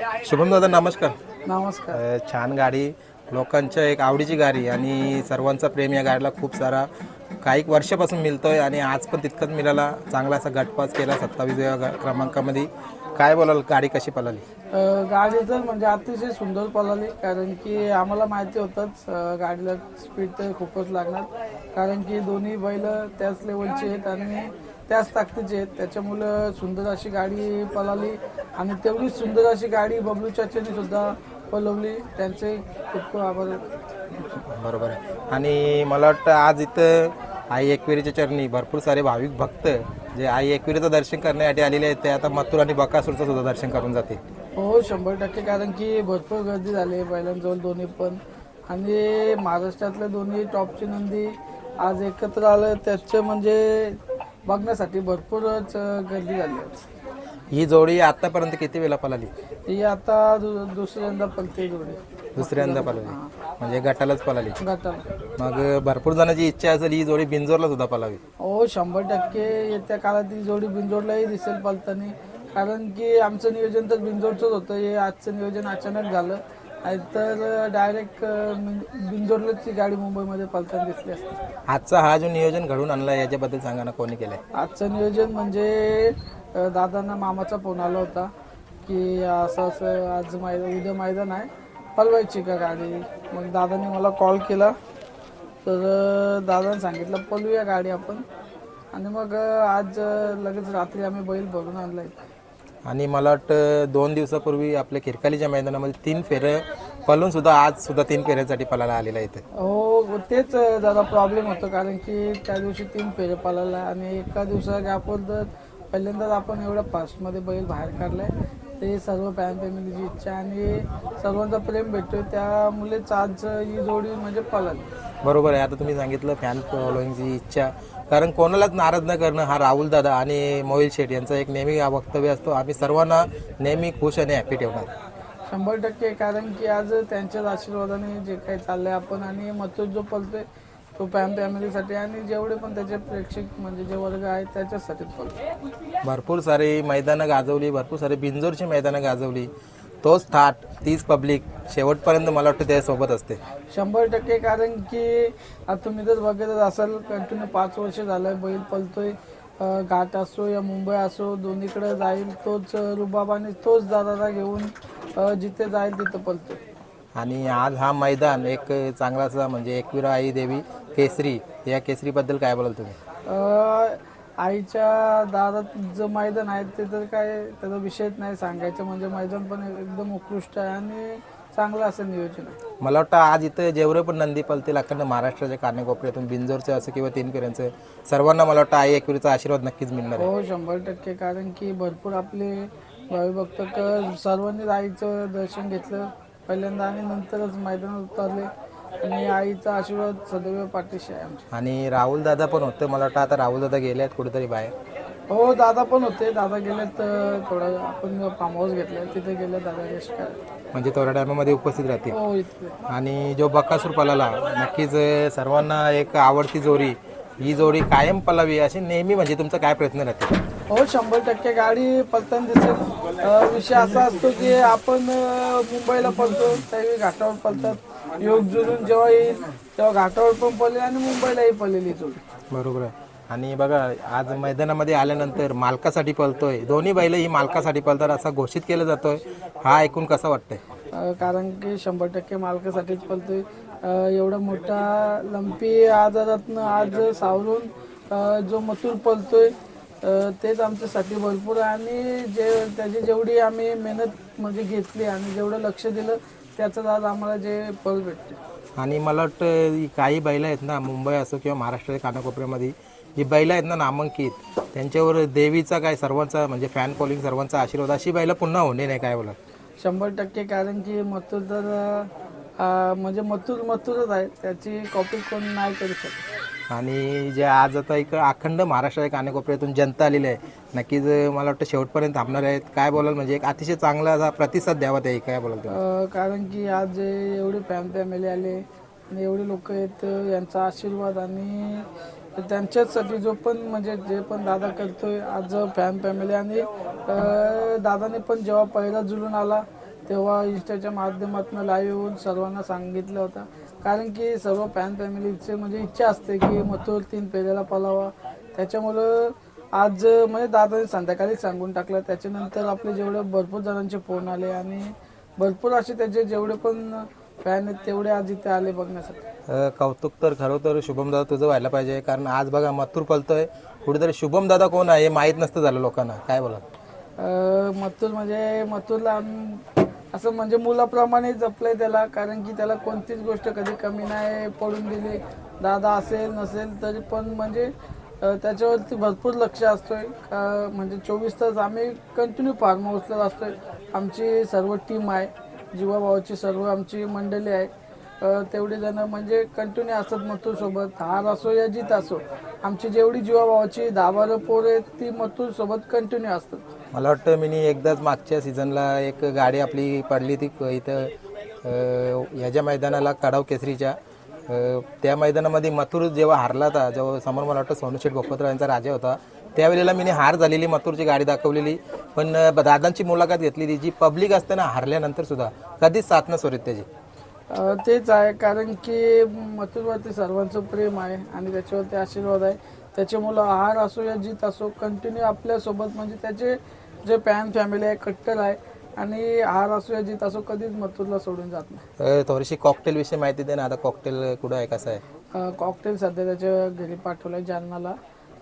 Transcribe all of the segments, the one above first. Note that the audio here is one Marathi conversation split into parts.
शुभम दादा नमस्कार. नमस्कार. अ, छान गाडी लोकांच्या एक आवडीची गाडी आणि सर्वांचा प्रेम या गाडीला खूप सारा काही वर्षापासून मिळतोय आणि आज पण तितकंच मिळाला. चांगला असा गटपास केला सत्तावीसव्या ग- क्रमांकामध्ये. काय बोलाल गाडी कशी पळाली? अ, गाडी तर म्हणजे अतिशय सुंदर पळाली कारण की आम्हाला माहिती होतंच अ, गाडीला स्पीड तर खूपच लागणार. कारण की दोन्ही बैल त्याच लेवलचे आहेत आणि त्याच ताकदीचे आहेत. त्याच्यामुळं सुंदर अशी गाडी पळाली आणि तेवढीच सुंदर अशी गाडी बबलू चाचाने सुद्धा पळवली. त्यांचे खूप खूप आभार. बरोबर आहे. आणि मला वाटतं आज इथं आई एकविरीच्या चरणी भरपूर सारे भाविक भक्त जे आई एकविरीचं दर्शन करण्यासाठी आलेले आहेत ते आता मथुर आणि बकासूरचं सुद्धा दर्शन करून जाते हो शंभर टक्के. कारण की भरपूर गर्दी झाली आहे बैलांजवळ दोन्ही पण. आणि महाराष्ट्रातले दोन्ही टॉपची नंदी आज एकत्र आलं. त्याचं म्हणजे बघण्यासाठी भरपूरच गर्दी झाली आहे. ही जोडी आतापर्यंत किती वेळा पळाली? ही आता दु- दुसऱ्यांदा पलते जोडी. दुसऱ्यांदा पळाली. म्हणजे गटालाच पळाली. गटाला. मग भरपूर जणांची इच्छा असेल ही जोडी बिंजोरला सुद्धा पळावी. हो शंभर टक्के येत्या काळात ही जोडी बिंजोडलाही दिसेल पलतानी कारण की आमचं नियोजन तर बिंजोडचंच होतं. हे आजचं नियोजन अचानक झालं. तर डायरेक्ट बिंजोडलाच ही गाडी मुंबईमध्ये पलताना दिसली असते. आजचा हा जो नियोजन घडून आणला याच्याबद्दल सांगा ना कोणी केलंय? आजचं नियोजन म्हणजे अ, दादांना मामाचा फोन आला होता की असं असं आज मैदान उद्या मैदान आहे पलवायची का गाडी? मग दादाने मला कॉल केला. तर अ, दादाने सांगितलं पलवूया गाडी आपण. आणि मग अ, आज अ, लगेच रात्री आम्ही बैल भरून आणलाय. आणि मला वाटतं दोन दिवसापूर्वी आपल्या खिरकालीच्या मैदानामध्ये तीन फेरे पळून सुद्धा आज सुद्धा तीन फेऱ्यासाठी पळायला आलेला इथे. हो तेच जरा प्रॉब्लेम होतो कारण की त्या दिवशी तीन फेरे पाळायला आणि एका दिवसा गॅपवर पहिल्यांदाच आपण एवढ्या फास्टमध्ये बैल बाहेर काढलाय ते सर्व फॅन फॅमिलीची इच्छा आणि सर्वांचा प्रेम भेटतो त्यामुळेच आज ही जोडी म्हणजे पळाली. बरोबर आहे. आता तुम्ही सांगितलं फॅन फॉलोईंगची इच्छा. कारण कोणालाच नाराज न करणं हा राहुल दादा आणि मोहिल शेठ यांचा एक नेहमी वक्तव्य असतो. आम्ही सर्वांना नेहमी खुश आणि हॅपी ठेवणार. शंभर टक्के कारण की आज त्यांच्याच आशीर्वादाने जे काही चाललंय आपण आणि मथुर जो पळतोय तो फॅन फॅमिलीसाठी आणि जेवढे पण त्याचे प्रेक्षक म्हणजे जे वर्ग आहेत त्याच्यासाठीच पळतो भरपूर सारी मैदानं गाजवली भरपूर सारी बिंजोरची मैदानं गाजवली. तोच थाट तीच पब्लिक शेवटपर्यंत मला वाटतं त्यासोबत असते. शंभर टक्के कारण की आता तुम्ही जर बघतच असाल कंटिन्यू पाच वर्ष झालं बैल पलतोय घाट असो या मुंबई असो दोन्हीकडे जाईल तोच रुबाब आणि तोच दादाला घेऊन जिथे जाईल तिथं पलतोय. आणि आज हा मैदान एक चांगलासा म्हणजे एकविरा आई देवी केसरी या केसरीबद्दल काय बोलाल तुम्ही? आईच्या दारात जो मैदान आहे ते तर काय त्याचा विषयच नाही सांगायचं. म्हणजे मैदान पण एकदम उत्कृष्ट आहे आणि चांगलं असं नियोजन. आहे मला वाटतं आज इथं जेवढे पण नंदी पलतील अखंड महाराष्ट्राच्या कानेकोपऱ्यातून बिंजोरचं असं किंवा तीन फेऱ्यांचं सर्वांना मला वाटतं आई एकविरीचा आशीर्वाद नक्कीच मिळणार आहे. हो शंभर टक्के. कारण की भरपूर आपले भावी भक्त क- सर्वांनी आईचं दर्शन घेतलं. पहिल्यांदा आणि नंतरच मैदानात उतरले. आणि आईचा आशीर्वाद सदैव पाठीशी आहे आमच्या. आणि राहुल दादा पण होतं मला वाटतं आता राहुल दादा गेले आहेत कुठेतरी बाहेर. हो दादा पण होते. दादा गेलेत अं, थोडं आपण फार्म हाऊस घेतलं तिथे गेले दादा रेस्ट करायला म्हणजे थोड्या टायमामध्ये उपस्थित राहतील. हो इथे. आणि जो बकासूर पलाला नक्कीच सर्वांना एक आवडती जोडी ही जोडी कायम पलावी अशी नेहमी म्हणजे तुमचा काय प्रयत्न राहते? हो शंभर टक्के गाडी पलताना दिसेल. अं, विषय असा असतो की आपण अं, मुंबईला पळतो त्यावेळी घाटावर पळतात योग जुळून जेव्हा येईल तेव्हा घाटावर पण पळेल आणि मुंबईलाही पळलेली जोडी. बरोबर आहे. आणि बघा आज मैदानामध्ये आल्यानंतर मालकासाठी पळतोय. दोन्ही बैल ही मालकासाठी पळतात असा घोषित केलं जातोय. हा ऐकून कसं वाटतंय? अं, कारण की शंभर टक्के मालकासाठीच पळतोय. एवढा मोठा लंपी आजारातनं आज सावरून अं, जो मथुर पळतोय अं, तेच आमच्यासाठी भरपूर आहे. आणि जे त्याची जेवढी आम्ही मेहनत म्हणजे घेतली आणि जेवढं लक्ष दिलं त्याचं आज आम्हाला जे फळ भेटते आणि मला वाटतं ही काही बैल आहेत ना मुंबई असो किंवा महाराष्ट्राच्या कानाकोपऱ्यामध्ये जी बैल आहेत ना नामांकित त्यांच्यावर देवीचा काय सर्वांचा म्हणजे फॅन फॉलोईंग सर्वांचा आशीर्वाद अशी बैल पुन्हा होणे नाही काय बोला शंभर टक्के कारण की मथुर तर अं, म्हणजे मथुर मथुरच आहे. त्याची कॉपी कोण नाही करू शकत. आणि जे आज आता एक अखंड महाराष्ट्राच्या कानाकोपऱ्यातून जनता आलेली आहे नक्कीच मला वाटतं शेवटपर्यंत थांबणार आहेत. काय बोलाल म्हणजे एक अतिशय चांगला असा प्रतिसाद द्यावा ते काय बोलाल तुम्ही? कारण की आज जे एवढे फॅम फॅमिली आले आणि एवढे लोक आहेत यांचा आशीर्वाद आणि त्यांच्याचसाठी जो पण म्हणजे जे पण दादा करतोय आज फॅम फॅमिली आणि अं, दादाने पण जेव्हा पहिला जुळून आला तेव्हा इंस्टाच्या माध्यमातून लाईव्ह येऊन सर्वांना सांगितलं होतं. कारण की सर्व फॅन फॅमिलीचे म्हणजे इच्छा असते की मथुर तीन पेऱ्याला पलावा त्याच्यामुळं आज म्हणजे दादाने संध्याकाळी सांगून टाकलं. त्याच्यानंतर आपले जेवढे भरपूर जणांचे फोन आले आणि भरपूर असे त्याचे जेवढे पण फॅन आहेत तेवढे आज इथे आले बघण्यासाठी. कौतुक तर खरं तर शुभम दादा तुझं व्हायला पाहिजे. कारण आज बघा मथुर पलतोय कुठेतरी शुभम दादा कोण आहे हे माहीत नसतं झालं लोकांना. काय बोला मथुर म्हणजे मथुरला असं म्हणजे मुलाप्रमाणे जपलंय त्याला कारण की त्याला कोणतीच गोष्ट कधी कमी नाही पडून दिली दादा असेल नसेल तरी पण म्हणजे त्याच्यावरती भरपूर लक्ष असतोय. का म्हणजे चोवीस तास आम्ही कंटिन्यू फार्म हाऊसला असतोय. आमची सर्व टीम आहे. जीवाभावाची सर्व आमची मंडळी आहे. तेवढे जण म्हणजे कंटिन्यू असतात मथुर हार असो या जीत असो आमची जेवढी जीवाभावाची दहा बारा पोरं आहेत ती मथुर कंटिन्यू असतात. मला वाटतं मी एकदाच मागच्या सीझनला एक गाडी आपली पडली ती इथं ह्याच्या मैदानाला कडाव केसरीच्या. त्या मैदानामध्ये मथुर जेव्हा हारला होता जेव्हा समोर मला वाटतं सोनूशेठ भोपतराव यांचा राजा होता त्यावेळेला मी हार झालेली मथुरची गाडी दाखवलेली. पण दादांची मुलाखत घेतली जी पब्लिक असते ना हारल्यानंतर सुद्धा कधीच साथ न सोरीत त्याची. तेच आहे कारण की मथुरवरती सर्वांचं प्रेम आहे आणि त्याच्यावरती आशीर्वाद आहे. त्याचे मुलं आहार असो या जीत असो कंटिन्यू आपल्यासोबत म्हणजे त्याचे जे फॅन फॅमिली आहे कट्टर आहे आणि आहार असो या जीत असो कधीच मथुरला सोडून जात नाही. अ, थोडीशी कॉकटेल विषयी माहिती दे ना आता कॉकटेल कुठं आहे कसं आहे? कॉकटेल सध्या त्याच्या घरी पाठवलाय जालनाला.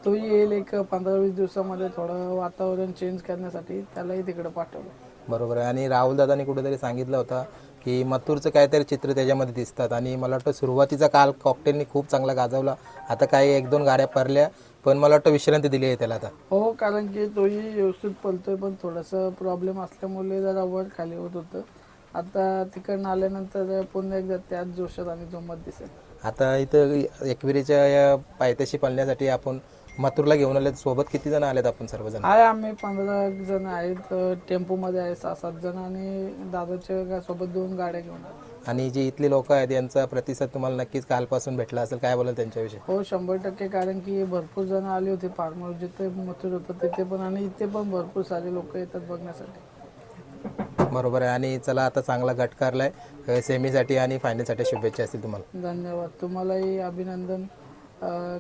तोही येईल एक पंधरा वीस दिवसामध्ये थोडं वातावरण चेंज करण्यासाठी त्यालाही तिकडे पाठवलं बरोबर आहे. आणि राहुल दादानी कुठेतरी सांगितलं होतं की मथुरचं काहीतरी चित्र त्याच्यामध्ये दिसतात. आणि मला वाटतं सुरुवातीचा काल कॉकटेलनी खूप चांगला गाजवला. आता काही एक दोन गाड्या पडल्या. पण मला वाटतं विश्रांती दिली आहे त्याला आता. हो कारण की तोही व्यवस्थित पळतोय पण थोडासा प्रॉब्लेम असल्यामुळे जरा वर खाली होत होतं. आता तिकडनं आल्यानंतर पुन्हा एकदा त्याच जोशात आणि जोमात दिसेल. आता इथं एकविरीच्या या पायथ्याशी पळण्यासाठी आपण मथुरला घेऊन आले सोबत किती जण आलेत आपण सर्वजण? आहे आम्ही पंधरा जण आहेत. टेम्पो मध्ये आहे सहा सात जण आणि दादाच्या गा- सोबत दोन गाड्या घेऊन आलो. आणि जी इथली लोक आहेत यांचा प्रतिसाद तुम्हाला नक्कीच कालपासून भेटला असेल. काय बोलाल त्यांच्याविषयी? हो शंभर टक्के. कारण की भरपूर जण आले होते फार्म हाऊस जिथे मथुर होतं तिथे पण आणि इथे पण भरपूर सारे लोक येतात बघण्यासाठी. बरोबर आहे. आणि चला आता चांगला गट करलाय सेमीसाठी आणि फायनलसाठी शुभेच्छा असतील तुम्हाला. धन्यवाद. तुम्हालाही अभिनंदन. अं,